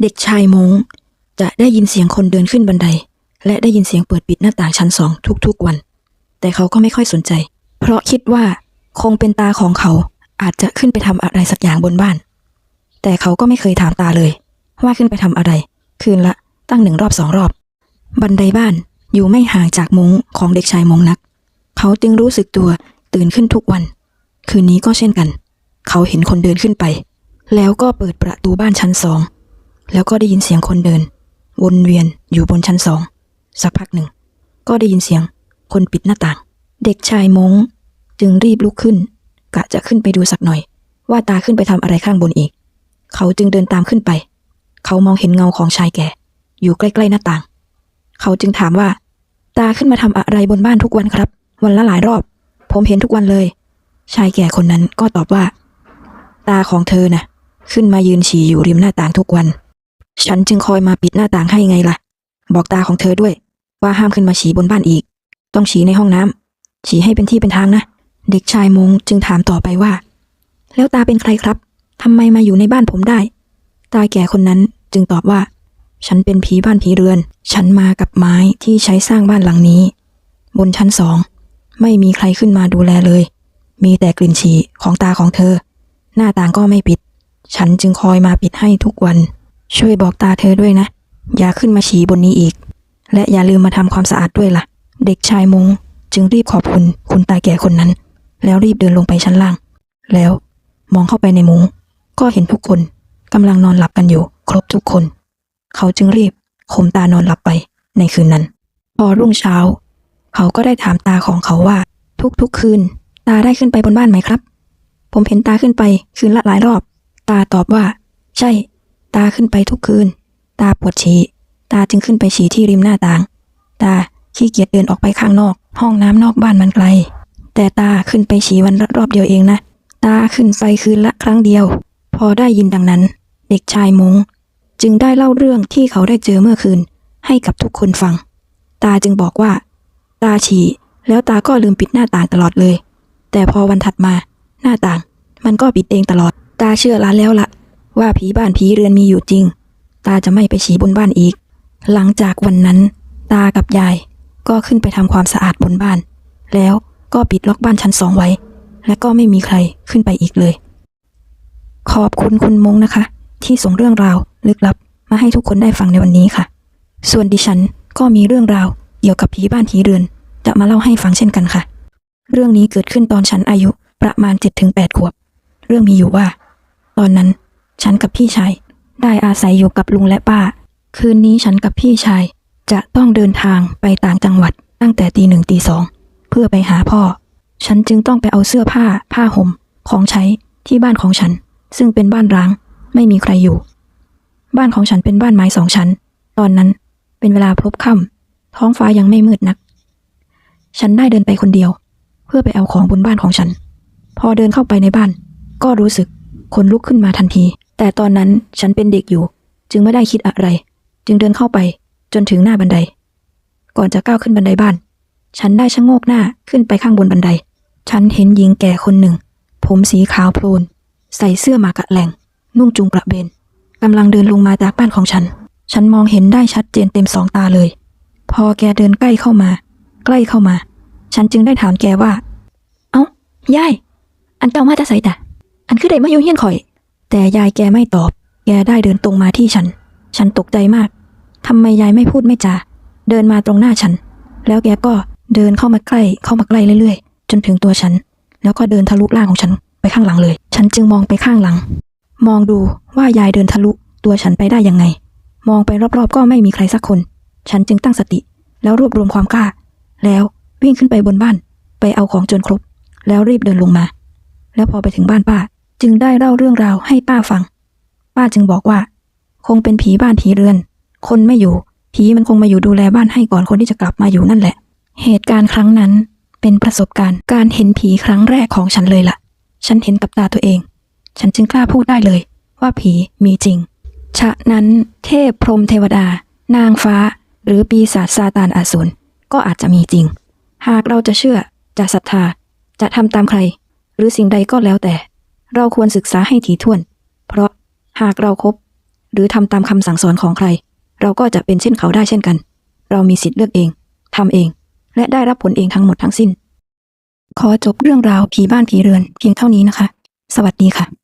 เด็กชายมงจะได้ยินเสียงคนเดินขึ้นบันได และได้ยินเสียงเปิดปิดหน้าต่างชั้นสองทุกๆวัน แต่เขาก็ไม่ค่อยสนใจ เพราะคิดว่าคงเป็นตาของเขาอาจจะขึ้นไปทำอะไรสักอย่างบนบ้าน แต่เขาก็ไม่เคยถามตาเลย ว่าขึ้นไปทำอะไร คืนละตั้งหนึ่งรอบสองรอบ บันไดบ้านอยู่ไม่ห่างจากม้งของเด็กชายมงนัก เขาจึงรู้สึกตัวตื่นขึ้นทุกวัน คืนนี้ก็เช่นกัน เขาเห็นคนเดินขึ้นไป แล้วก็เปิดประตูบ้านชั้นสอง แล้วก็ได้ยินเสียงคนเดิน วนเวียนอยู่บนชั้นสอง สักพักหนึ่ง ก็ได้ยินเสียงคนปิดหน้าต่าง เด็กชายมงจึงรีบลุกขึ้น กะจะขึ้นไปดูสักหน่อย ว่าตาขึ้นไปทำอะไรข้างบนอีก เขาจึงเดินตามขึ้นไป เขามองเห็นเงาของชายแก่ อยู่ใกล้ๆหน้าต่าง เขาจึงถามว่า ตาขึ้นมาทำอะไรบนบ้านทุกวันครับ วันละหลายรอบ ผมเห็นทุกวันเลย ชายแก่คนนั้นก็ตอบว่า ตาของเธอน่ะ ขึ้นมายืนฉี่อยู่ริมหน้าต่างทุกวัน ฉันจึงคอยมาปิดหน้าต่างให้ไงล่ะ บอกตาของเธอด้วย ว่าห้ามขึ้นมาฉี่บนบ้านอีก ต้องฉี่ในห้องน้ำฉี่ให้เป็นที่เป็นทางนะ เด็กชายมงจึงถามต่อไปว่า แล้วตาเป็นใครครับทำไมมาอยู่ในบ้านผมได้ ตาแก่คนนั้นจึงตอบว่า ฉันเป็นผีบ้านผีเรือน ฉันมากับไม้ที่ใช้สร้างบ้านหลังนี้ บนชั้นสอง ไม่มีใครขึ้นมาดูแลเลย มีแต่กลิ่นฉี่ของตาของเธอ หน้าต่างก็ไม่ปิด ฉันจึงคอยมาปิดให้ทุกวัน ช่วยบอกตาเธอด้วยนะ อย่าขึ้นมาฉี่บนนี้อีก และอย่าลืมมาทำความสะอาดด้วยล่ะ เด็กชายมงจึงรีบขอบคุณคุณตาแก่คนนั้น แล้วรีบเดินลงไปชั้นล่าง แล้วมองเข้าไปในมุง้งก็เห็นทุกคนกำลังนอนหลับกันอยู่ ครบทุกคน เขาจึงรีบข่มตานอนหลับไปในคืนนั้น พอรุ่งเช้า เขาก็ได้ถามตาของเขาว่า ทุกๆคืน ตาได้ขึ้นไปบนบ้านไหมครับ ผมเห็นตาขึ้นไปคืนละหลายรอบ ตาตอบว่า ใช่ ตาขึ้นไปทุกคืน ตาปวดฉี่ ตาจึงขึ้นไปฉี่ที่ริมหน้าต่าง ตาขี้เกียจเดินออกไปข้างนอก ห้องน้ำนอกบ้านมันไกล แต่ตาขึ้นไปฉี่วันละรอบเดียวเองนะ ตาขึ้นไปคืนละครั้งเดียว พอได้ยินดังนั้น เด็กชายมงจึงได้เล่าเรื่องที่เขาได้เจอเมื่อคืน ให้กับทุกคนฟัง ตาจึงบอกว่า ตาฉี่แล้วตาก็ลืมปิดหน้าต่างตลอดเลย แต่พอวันถัดมาหน้าต่าง มันก็ปิดเองตลอด ตาเชื่อล้านแล้วละ่ะ ว่าผีบ้านผีเรือนมีอยู่จริง ตาจะไม่ไปฉี่บนบ้านอีก หลังจากวันนั้น ตากับยายก็ขึ้นไปทำความสะอาดบนบ้าน แล้วก็ปิดล็อกบ้านชั้นสองไว้ และก็ไม่มีใครขึ้นไปอีกเลย ขอบคุณคุณมงนะคะ ที่ส่งเรื่องราวลึกลับมาให้ทุกคนได้ฟังในวันนี้ค่ะ ส่วนดิฉันก็มีเรื่องราวเกี่ยวกับผีบ้านผีเรือน จะมาเล่าให้ฟังเช่นกันค่ะ เรื่องนี้เกิดขึ้นตอนฉันอายุประมาณ 7-8ถึงขวบ เรื่องมีอยู่ว่า ตอนนั้น ฉันกับพี่ชายได้อาศัยอยู่กับลุงและป้า คืนนี้ฉันกับพี่ชายจะต้องเดินทางไปต่างจังหวัดตั้งแต่ตีหนึ่งตีสองเพื่อไปหาพ่อ ฉันจึงต้องไปเอาเสื้อผ้าผ้าห่มของใช้ที่บ้านของฉัน ซึ่งเป็นบ้านร้าง ไม่มีใครอยู่ บ้านของฉันเป็นบ้านไม้สองชั้น ตอนนั้นเป็นเวลาพลบค่ำท้องฟ้ายังไม่มืดนัก ฉันได้เดินไปคนเดียว เพื่อไปเอาของบนบ้านของฉัน พอเดินเข้าไปในบ้าน ก็รู้สึกขนลุกขึ้นมาทันที แต่ตอนนั้นฉันเป็นเด็กอยู่ จึงไม่ได้คิดอะไร จึงเดินเข้าไป จนถึงหน้าบันได ก่อนจะก้าวขึ้นบันไดบ้าน ฉันได้ชะโงกหน้าขึ้นไปข้างบนบันได ฉันเห็นหญิงแก่คนหนึ่ง ผมสีขาวโพลน ใส่เสื้อมากะแหลงนุ่งจุงกระเบนกำลังเดินลงมาจากบ้านของฉัน ฉันมองเห็นได้ชัดเจนเต็มสองตาเลย พอแกเดินใกล้เข้ามา ใกล้เข้ามา ฉันจึงได้ถามแกว่า เอ้ายาย อันเจ้ามาจะใส่แต่อันคือได้มาอยู่เฮียนข่อย แต่ยายแกไม่ตอบ แกได้เดินตรงมาที่ฉัน ฉันตกใจมาก ทำไมยายไม่พูดไม่จา เดินมาตรงหน้าฉัน แล้วแกก็เดินเข้ามาใกล้ เข้ามาใกล้เรื่อยๆ จนถึงตัวฉัน แล้วก็เดินทะลุร่างของฉันไปข้างหลังเลย ฉันจึงมองไปข้างหลัง มองดูว่ายายเดินทะลุตัวฉันไปได้ยังไง มองไปรอบๆ ก็ไม่มีใครสักคน ฉันจึงตั้งสติ แล้วรวบรวมความกล้า แล้ววิ่งขึ้นไปบนบ้าน ไปเอาของจนครบ แล้วรีบเดินลงมา แล้วพอไปถึงบ้านป้า จึงได้เล่าเรื่องราวให้ป้าฟัง ป้าจึงบอกว่า คงเป็นผีบ้านผีเรือน คนไม่อยู่ ผีมันคงมาอยู่ดูแลบ้านให้ก่อนคนที่จะกลับมาอยู่นั่นแหละ เหตุการณ์ครั้งนั้นเป็นประสบการณ์การเห็นผีครั้งแรกของฉันเลยล่ะ ฉันเห็นกับตาตัวเอง ฉันจึงกล้าพูดได้เลย ว่าผีมีจริง ฉะนั้นเทพพรหมเทวดา นางฟ้า หรือปีศาจซาตานอาสูรก็อาจจะมีจริง หากเราจะเชื่อ จะศรัทธา จะทำตามใคร หรือสิ่งใดก็แล้วแต่ เราควรศึกษาให้ถี่ถ้วน เพราะหากเราครบหรือทำตามคำสั่งสอนของใคร เราก็จะเป็นเช่นเขาได้เช่นกัน เรามีสิทธิ์เลือกเองทำเอง และได้รับผลเองทั้งหมดทั้งสิ้น ขอจบเรื่องราวผีบ้านผีเรือนเพียงเท่านี้นะคะ สวัสดีค่ะ